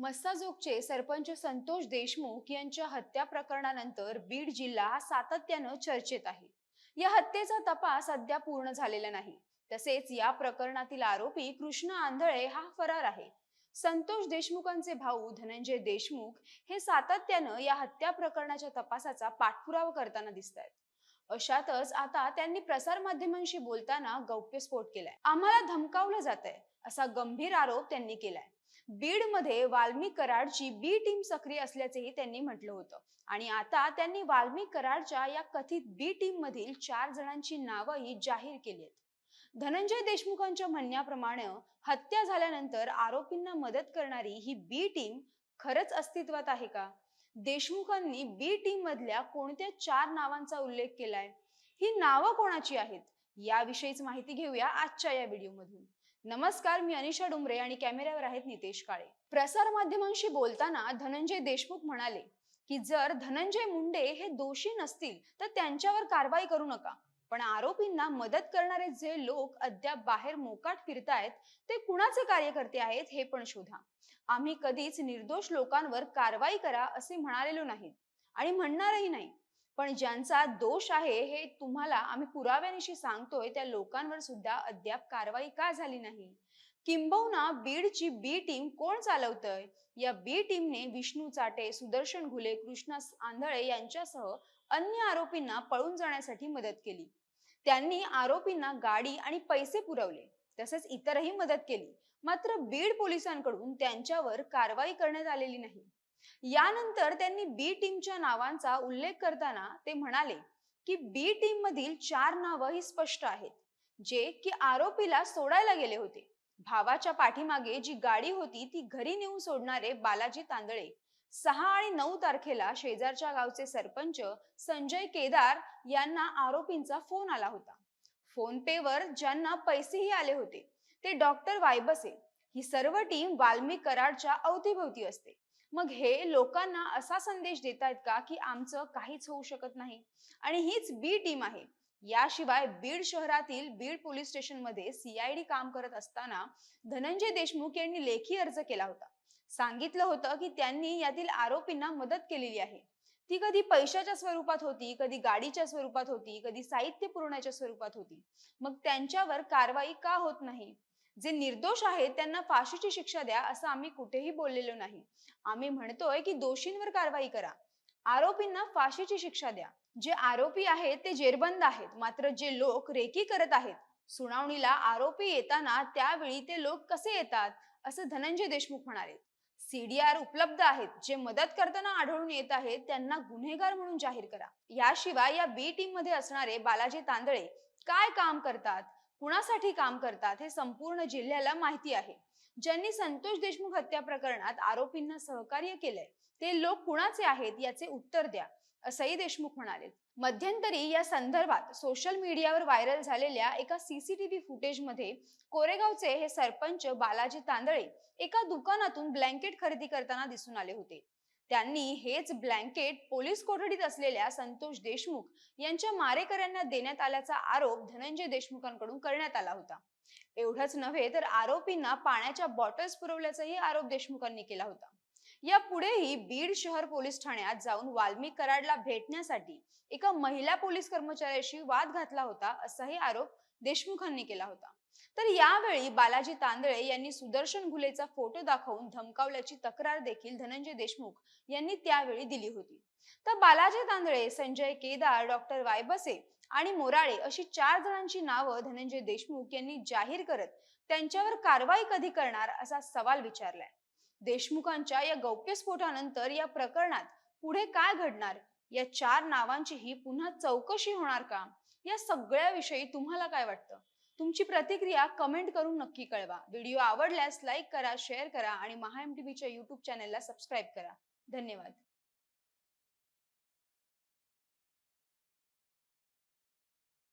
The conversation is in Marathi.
मस्साजोगचे सरपंच संतोष देशमुख यांच्या हत्या प्रकरणानंतर बीड जिल्हा हा सातत्यानं चर्चेत आहे. या हत्येचा तपास अद्याप पूर्ण झालेला नाही. तसेच या प्रकरणातील आरोपी कृष्ण आंधळे हा फरार आहे. संतोष देशमुखांचे भाऊ धनंजय देशमुख हे सातत्यानं या हत्या प्रकरणाच्या तपासाचा पाठपुरावा करताना दिसत आहेत अशातच आता त्यांनी प्रसारमाध्यमांशी बोलताना गौप्यस्फोट केलाय. आम्हाला धमकावलं जात आहे असा गंभीर आरोप त्यांनी केलाय. बीडमध्ये वाल्मी कराडची बी टीम सक्रिय असल्याचेही त्यांनी म्हटलं होतं. आणि आता त्यांनी वाल्मी कराडच्या या कथित बी टीम मधील चार जणांची नावंही जाहीर केली आहेत. धनंजय देशमुखांच्या म्हणण्याप्रमाणे हत्या झाल्यानंतर आरोपींना मदत करणारी ही बी टीम खरंच अस्तित्वात आहे का? देशमुखांनी बी टीम मधल्या कोणत्या चार नावांचा उल्लेख केलाय? ही नावं कोणाची आहेत? याविषयीच माहिती घेऊया आजच्या या व्हिडिओमधून. नमस्कार मी अनिशा डुमरे आणि कॅमेऱ्यावर आहेत नितेश काळे. प्रसार माध्यमांशी बोलताना धनंजय देशमुख म्हणाले की जर धनंजय मुंडे हे दोषी नसतील तर त्यांच्यावर कारवाई करू नका. पण आरोपींना मदत करणारे जे लोक अद्याप बाहेर मोकाट फिरतायत ते कुणाचे कार्यकर्ते आहेत हे पण शोधा. आम्ही कधीच निर्दोष लोकांवर कारवाई करा असे म्हणालेलो नाही आणि म्हणणारही नाही. पण ज्यांचा दोष आहे हे तुम्हाला आम्ही पुराव्यानिशी सांगतोय त्या लोकांवर सुद्धा अद्याप कारवाई का झाली नाही? किंबहुना बीडची बी टीम कोण चालवतय? या बी टीमने विष्णू चाटे सुदर्शन घुले कृष्णा आंधळे यांच्यासह अन्य आरोपींना पळून जाण्यासाठी मदत केली. त्यांनी आरोपींना गाडी आणि पैसे पुरवले तसेच इतरही मदत केली. मात्र बीड पोलिसांकडून त्यांच्यावर कारवाई करण्यात आलेली नाही. यानंतर त्यांनी बी टीमच्या नावांचा उल्लेख करताना ते म्हणाले की बी टीम मधील चार नावं ही स्पष्ट आहेत जे की आरोपीला सोडायला गेले होते. भावाच्या पाठीमागे जी गाडी होती ती घरी नेऊन सोडणारे बालाजी तांदळे. सहा आणि नऊ तारखेला शेजारच्या गावचे सरपंच संजय केदार यांना आरोपींचा फोन आला होता. फोन पेवर ज्यांना पैसेही आले होते ते डॉक्टर वायबसे. ही सर्व टीम वाल्मिक कराडच्या अवतीभोवती असते. मग हे लोकांना असा संदेश देत आहेत का की आमचं काहीच होऊ शकत नाही? आणि हीच बी टीम आहे. याशिवाय बीड शहरातील बीड पोलीस स्टेशनमध्ये सीआयडी काम करत असताना धनंजय देशमुख यांनी लेखी अर्ज केला होता. सांगितलं होतं की त्यांनी यातील आरोपींना मदत केलेली आहे. ती कधी पैशाच्या स्वरूपात होती कधी गाडीच्या स्वरूपात होती कधी साहित्य पुरवण्याच्या स्वरूपात होती. मग त्यांच्यावर कारवाई का होत नाही? जे निर्दोष आहेत त्यांना फाशीची शिक्षा द्या असं आम्ही कुठेही बोललेलो नाही. आम्ही म्हणतोय की दोषींवर कारवाई करा. आरोपींना फाशीची शिक्षा द्या. जे आरोपी आहेत ते जेरबंद आहेत. मात्र जे लोक रेकी करत आहेत सुनावणीला आरोपी येताना त्यावेळी ते लोक कसे येतात असं धनंजय देशमुख म्हणाले. सीडीआर उपलब्ध आहेत. जे मदत करताना आढळून येत आहेत त्यांना गुन्हेगार म्हणून जाहीर करा. याशिवाय या बी टीममध्ये असणारे बालाजी तांदळे काय काम करतात? कुणासाठी काम करतात हे संपूर्ण जिल्ह्याला माहिती आहे. ज्यांनी संतोष देशमुख हत्या प्रकरणात आरोपींना सहकार्य केलंय ते लोक कुणाचे आहेत याचे उत्तर द्या असंही देशमुख म्हणाले. मध्यंतरी या संदर्भात सोशल मीडियावर व्हायरल झालेल्या एका सीसीटीव्ही फुटेजमध्ये कोरेगावचे हे सरपंच बालाजी तांदळे एका दुकानातून ब्लँकेट खरेदी करताना दिसून आले होते. त्यांनी हेच ब्लँकेट पोलीस कोठडीत असलेल्या संतोष देशमुख यांच्या मारेकऱ्यांना देण्यात आल्याचा आरोप धनंजय देशमुखांकडून करण्यात आला होता. एवढंच नव्हे तर आरोपींना पाण्याच्या बॉटल्स पुरवल्याचाही आरोप देशमुखांनी केला होता. या पुढेही बीड शहर पोलीस ठाण्यात जाऊन वाल्मिक कराडला भेटण्यासाठी एका महिला पोलीस कर्मचाऱ्याशी वाद घातला होता असाही आरोप देशमुखांनी केला होता. तर यावेळी बालाजी तांदळे यांनी सुदर्शन घुलेचा फोटो दाखवून धमकावल्याची तक्रार देखील धनंजय देशमुख यांनी त्यावेळी दिली होती. तर बालाजी तांदळे संजय केदार डॉक्टर वायबसे आणि मोराळे अशी चार जणांची नावं धनंजय देशमुख यांनी जाहीर करत त्यांच्यावर कारवाई कधी करणार असा सवाल विचारलाय. देशमुखांच्या या गौप्यस्फोटानंतर या प्रकरणात पुढे काय घडणार? या चार नावांचीही पुन्हा चौकशी होणार का? या सगळ्याविषयी तुम्हाला काय वाटतं? तुमची प्रतिक्रिया कमेंट करून नक्की कळवा. व्हिडिओ आवडल्यास लाईक करा शेअर करा आणि महा एम टीव्हीच्या युट्यूब चॅनेलला सबस्क्राईब करा. धन्यवाद.